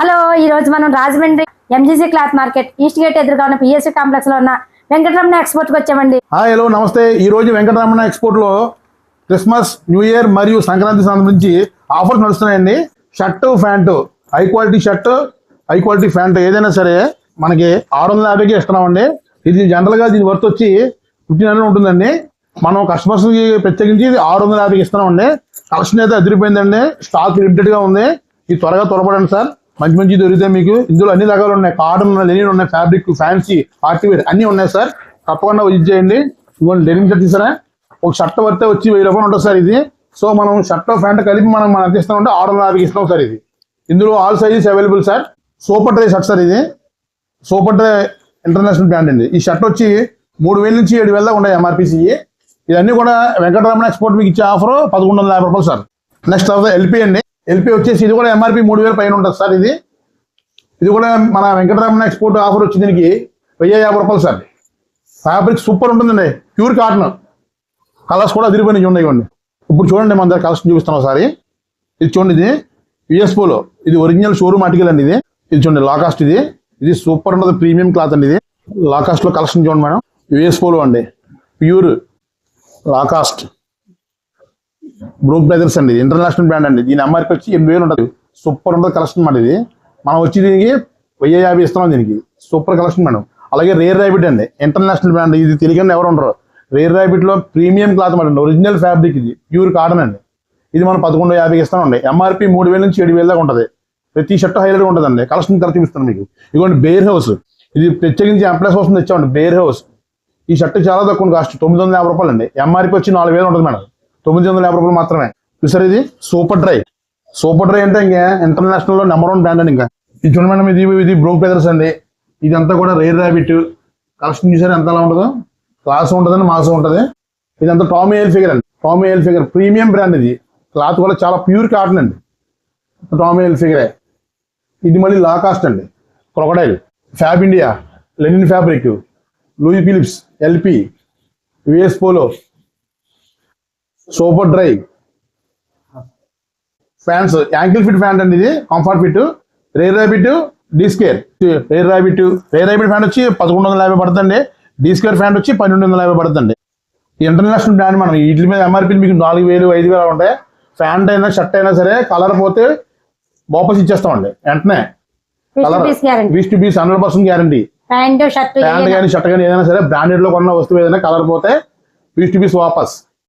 Hello ఈ రోజు మనం Rajahmundry MGC cloth market east gate ఎదురుగా ఉన్న పిఎస్సీ కాంప్లెక్స్లో ఉన్న వెంకటరమణ ఎక్స్పోర్ట్కి వచ్చామండి. హాయ్ హలో నమస్తే. ఈ రోజు వెంకటరమణ ఎక్స్పోర్ట్లో క్రిస్మస్ న్యూ ఇయర్ మరియు సంక్రాంతి సంబంధించి offers నడుస్తున్నాయండి. Shirt pant high quality shirt high quality pant ఏదైనా సరే మనకి ఆరు వందల యాభైకి ఇస్తున్నామండి. ఇది జనరల్గా దీని వర్త్ వచ్చి ఫిఫ్టీన్ హండ్రెడ్ ఉంటుందండి. మనం కస్టమర్స్కి ప్రత్యేకించి ఆరు వందల యాభైకి ఇస్తున్నామండి. కలెక్షన్ అయితే అదిరిపోయిందండి. స్టాక్ లిమిటెడ్గా ఉంది. ఇది త్వరగా త్వరపడండి సార్ మంచి మంచి దొరికితే మీకు ఇందులో అన్ని రకాలు ఉన్నాయి. కాటన్ ఉన్నాయి లెనిన్ ఉన్నాయి ఫ్యాబ్రిక్ ఫ్యాన్సీ ఆర్టివేర్ అన్ని ఉన్నాయి సార్. తప్పకుండా విజిట్ చేయండి. ఇవ్వండి లెనిన్ షర్ట్ తీసారా? ఒక షర్ట్ పడితే వచ్చి వెయ్యి రూపాయలు ఉంటుంది సార్ ఇది. సో మనం షర్ట్ ప్యాంట్ కలిపి మనం మనం అందిస్తాం అంటే ఆరు వందల యాభైకి ఇస్తాం సార్ ఇది. ఇందులో all sizes available sir. Superdry shirt sir ఇది. సూపర్ డ్రై ఇంటర్నేషనల్ బ్రాండ్ అండి. ఈ షర్ట్ వచ్చి మూడు వేల నుంచి ఏడు వేల దాకా ఉన్నాయి ఎంఆర్పిసి ఇవన్నీ కూడా వెంకటరమణ ఎక్స్పోర్ట్ మీకు ఇచ్చే ఆఫర్ పదకొండు వందల యాభై రూపాయలు సార్. నెక్స్ట్ తర్వాత ఎల్పి అండి. ఎల్పి వచ్చేసి ఇది కూడా ఎంఆర్పి మూడు వేల పైన ఉంటుంది సార్ ఇది. ఇది కూడా మన వెంకటరమణ ఎక్స్పోర్ట్ ఆఫర్ వచ్చి దీనికి వెయ్యి యాభై రూపాయలు సార్. ఫ్యాబ్రిక్ సూపర్ ఉంటుందండి. ప్యూర్ కాటన్ కలర్స్ కూడా అదిరిపోయినవి ఉన్నాయి ఇవ్వండి ఇప్పుడు చూడండి మన దగ్గర కలర్స్ చూపిస్తాం ఒకసారి. ఇది చూడండి ఇది. యుఎస్ ఇది ఒరిజినల్ షోరూమ్ ఆర్టికల్ అండి ఇది. ఇది చూడండి లాకాస్ట్ ఇది. ఇది సూపర్ ఉంటుంది ప్రీమియం క్లాత్ అండి ఇది. లాకాస్ట్లో లో కలెక్షన్ చూడండి మేడం. యుఎస్ అండి. ప్యూర్ లాకాస్ట్ బ్రూక్ బ్రదర్స్ అండి ఇంటర్నేషనల్ బ్రాండ్ అండి. దీని ఎంఆర్పి వచ్చి ఎనిమిది వేలు ఉంటుంది. సూపర్ ఉంటుంది కలెక్షన్ మేడం ఇది. మనం వచ్చి దీనికి వెయ్యి యాభై ఇస్తున్నాం దీనికి. సూపర్ కలెక్షన్ మేడం అలాగే రేర్ ర్యాబిట్ అండి ఇంటర్నేషనల్ బ్రాండ్ ఇది తెలియకుండా ఎవరు ఉండరు. రేర్ ర్యాబిట్లో premium cloth madam original fabric ఇది. ప్యూర్ కాటన్ అండి. ఇది మనం పదకొండు యాభైకి ఇస్తామండి ఎంఆర్పి మూడు వేల నుంచి ఏడు వేల దాకా ఉంటుంది. ప్రతి షర్ట్ హైలైట్ ఉంటుందండి. కలెక్షన్ ధర చూపిస్తాను మీకు. ఇదిగోండి బేర్ హౌస్ ఇది ప్రత్యేకించి ఎంప్లాస్ కోసం తెచ్చామండి బేర్ హౌస్ ఈ షర్ట్ చాలా తక్కువ కాస్ట్ తొమ్మిది వందల యాభై రూపాయలు అండి ఎంఆర్పి వచ్చి నాలుగు వేలు ఉంటుంది మేడం. తొమ్మిది వందల యాభై రూపాయలు మాత్రమే. చూసారు ఇది? Super dry. సూపర్ డ్రై అంటే ఇంకా ఇంటర్నేషనల్లో నెంబర్ వన్ బ్రాండ్ అండి ఇంకా. ఇది చూడండి మేడం ఇది ఇది బ్రోక్ బెదర్స్ అండి. ఇదంతా కూడా రేర్ ర్యాబిట్ కలెక్షన్ చూసారు ఎంత ఎలా ఉంటుందో? క్లాస్ ఉంటుందని మాసం ఉంటుంది. ఇదంతా టామీ ఎల్ ఫిగర్ అండి. Tommy Hilfiger premium brand ఇది. క్లాత్ కూడా చాలా ప్యూర్ కాటన్ అండి. టామీ ఎల్ ఫిగరే ఇది మళ్ళీ లా కాస్ట్ అండి Crocodile Fabindia linen fabric Louis Philippe LP VS Polo Superdry pants ankle fit pant అండి ఇది comfort fit. Rare Rabbit DSquared Rare Rabbit Rare Rabbit pant వచ్చి పదకొండు వందల యాభై పడుతుంది డీ స్కేర్ ఫ్యాన్ వచ్చి పన్నెండు వందల యాభై పడుతుంది ఇంటర్నేషనల్ బ్రాండ్ మనం వీటి మీద ఎంఆర్పీ మీకు నాలుగు వేలు ఐదు వేలు ఉంటాయి. ఫ్యాంట్ అయినా షర్ట్ అయినా సరే కలర్ పోతే వాపస్ ఇచ్చేస్తామండి. వెంటనే. Colour. Piece to piece hundred percent guarantee pant shirt pant కానీ షర్ట్ కానీ ఏదైనా సరే బ్రాండెడ్లో కొన్న వస్తువు ఏదైనా కలర్ పోతే పీస్ టు పీస్ వాపస్.